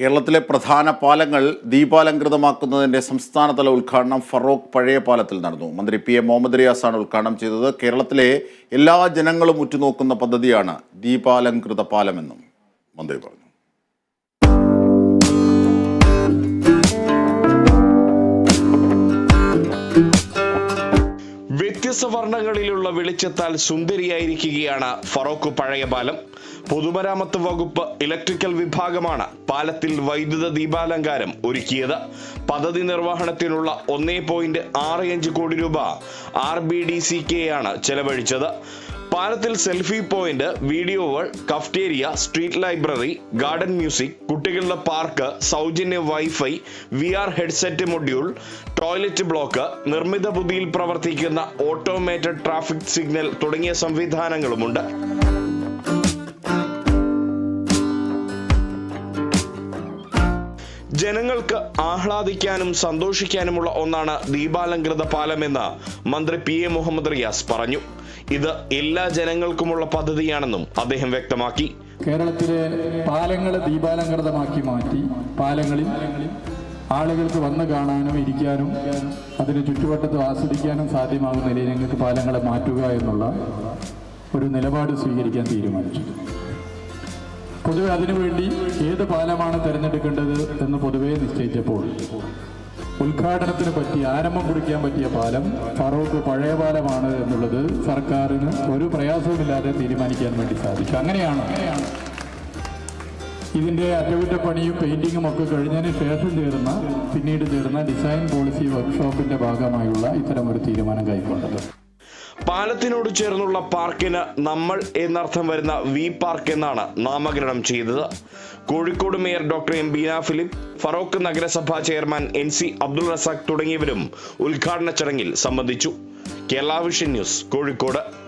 കേരളത്തിലെ പ്രധാന പാലങ്ങൾ ദീപാലങ്കൃതമാക്കുന്നതിന്റെ സംസ്ഥാനതല ഉദ്ഘാടനം ഫറോക്ക് പഴയ പാലത്തിൽ നടന്നു. മന്ത്രി പി എ മുഹമ്മദ് റിയാസാണ് ഉദ്ഘാടനം ചെയ്തത്. കേരളത്തിലെ എല്ലാ ജനങ്ങളും ഉറ്റുനോക്കുന്ന പദ്ധതിയാണ് ദീപാലങ്കൃത പാലമെന്നും മന്ത്രി പറഞ്ഞു. വ്യത്യസ്ത വെളിച്ചത്താൽ സുന്ദരിയായിരിക്കുകയാണ് ഫറോക്ക് പഴയ പാലം പൊതുമരാമത്ത് വകുപ്പ് ഇലക്ട്രിക്കൽ വിഭാഗമാണ് പാലത്തിൽ വൈദ്യുത ദീപാലങ്കാരം ഒരുക്കിയത്. പദ്ധതി നിർവഹണത്തിനുള്ള ഒന്നേ പോയിന്റ് ആറ് അഞ്ച് കോടി രൂപ R B D C K ആണ് ചെലവഴിച്ചത്. പാലത്തിൽ സെൽഫി പോയിന്റ് വീഡിയോകൾ cafeteria street library garden music കുട്ടികളുടെ പാർക്ക് സൗജന്യ wifi V R headset module toilet block നിർമ്മിത ബുദ്ധിയിൽ പ്രവർത്തിക്കുന്ന ഓട്ടോമേറ്റഡ് ട്രാഫിക് സിഗ്നൽ തുടങ്ങിയ സംവിധാനങ്ങളുമുണ്ട്. ജനങ്ങൾക്ക് ആഹ്ലാദിക്കാനും സന്തോഷിക്കാനുമുള്ള ഒന്നാണ് ദീപാലങ്കൃത പാലമെന്ന് മന്ത്രി പി എ മുഹമ്മദ് റിയാസ് പറഞ്ഞു. ഇത് എല്ലാ ജനങ്ങൾക്കുമുള്ള പദ്ധതിയാണെന്നും അദ്ദേഹം വ്യക്തമാക്കി. കേരളത്തിലെ പാലങ്ങൾ ദീപാലങ്കൃതമാക്കി മാറ്റി പാലങ്ങളിൽ ആളുകൾക്ക് വന്ന് കാണാനും ഇരിക്കാനും അതിന് ചുറ്റുവട്ടത്ത് ആസ്വദിക്കാനും സാധ്യമാകുന്ന നിലയിൽ ഞങ്ങൾക്ക് പാലങ്ങളെ മാറ്റുക എന്നുള്ള ഒരു നിലപാട് സ്വീകരിക്കാൻ തീരുമാനിച്ചു. പൊതുവെ അതിനുവേണ്ടി ഏത് പാലമാണ് തിരഞ്ഞെടുക്കേണ്ടത് എന്ന് പൊതുവെ നിശ്ചയിച്ചപ്പോൾ ഉദ്ഘാടനത്തിന് പറ്റിയ ആരംഭം കുറിക്കാൻ പറ്റിയ പാലം ഫറൂഖ് പഴയ പാലമാണ് എന്നുള്ളത് സർക്കാരിന് ഒരു പ്രയാസവുമില്ലാതെ തീരുമാനിക്കാൻ വേണ്ടി സാധിച്ചു. അങ്ങനെയാണ് ഇതിന്റെ അറ്റകുറ്റപ്പണിയും പെയിന്റിങ്ങും ഒക്കെ കഴിഞ്ഞതിന് ശേഷം ചേർന്ന പിന്നീട് ചേർന്ന ഡിസൈൻ പോളിസി വർക്ക്ഷോപ്പിന്റെ ഭാഗമായുള്ള ഇത്തരമൊരു തീരുമാനം കൈക്കൊണ്ടത്. പാലത്തിനോട് ചേർന്നുള്ള പാർക്കിന് നമ്മൾ എന്നർത്ഥം വരുന്ന വി പാർക്ക് എന്നാണ് നാമകരണം ചെയ്തത്. Kozhikode mayor doctor M Beena Philip Feroke നഗരസഭാ chairman N C Abdul Razak തുടങ്ങിയവരും ഉദ്ഘാടന ചടങ്ങിൽ സംബന്ധിച്ചു. Kerala vision news Kozhikode.